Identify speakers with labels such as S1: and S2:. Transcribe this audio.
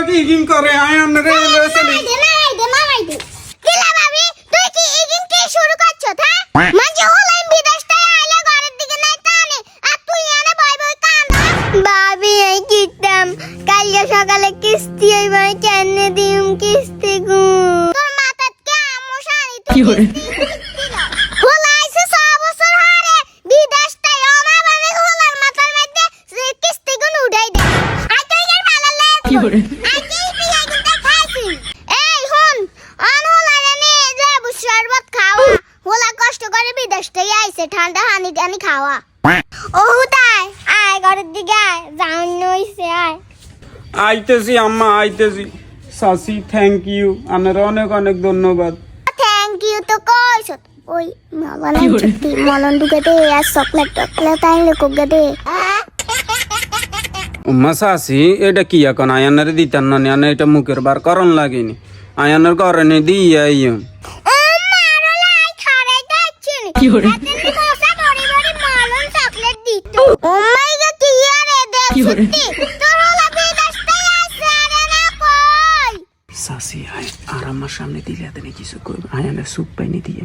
S1: কি ইগিন করে? আয়ান রে লসলি
S2: মারাই দে মারাই দে মারাই দে। কিলা ভাবি তুই কি ইদিন কি শুরু করছ হলাই বিদেশ থেকে আইলে ঘরের দিকে নাই টানে আর তুই এনে বই বই কান্দা ভাবি এই কিতাম কালকে সকালে কিস্তি হইবে কেন দিম কিস্তি গু? তোর মাথাত কে আমশানি তুই
S3: কি
S2: হারে বিদেশ থেকে ঠান্ডা হানি টানি খাওয়া। ও হুতাই আয় ঘরের দিকে আয় যাওন নইছে আয়।
S1: আইতেছি আম্মা আইতেছি। সাসি থ্যাংক ইউ আনের অনেক অনেক ধন্যবাদ।
S2: থ্যাংক ইউ তো কইছ ওই মলন? চুক্তি মলন দুকে দে আর চকলেট টকলেট আইলে দে।
S1: উম্মা সাসি এটা কি এখন? আয়ানের দিতান না নি, আনে এটা মুখের বার করন লাগেনি। আয়ানের ঘরে নে দিয়ে আইয়ন
S3: কি করে?
S1: সাসি আয় আর আমার সামনে দিলে কিছু কই আয়ানের সুপ পাইনি দিয়ে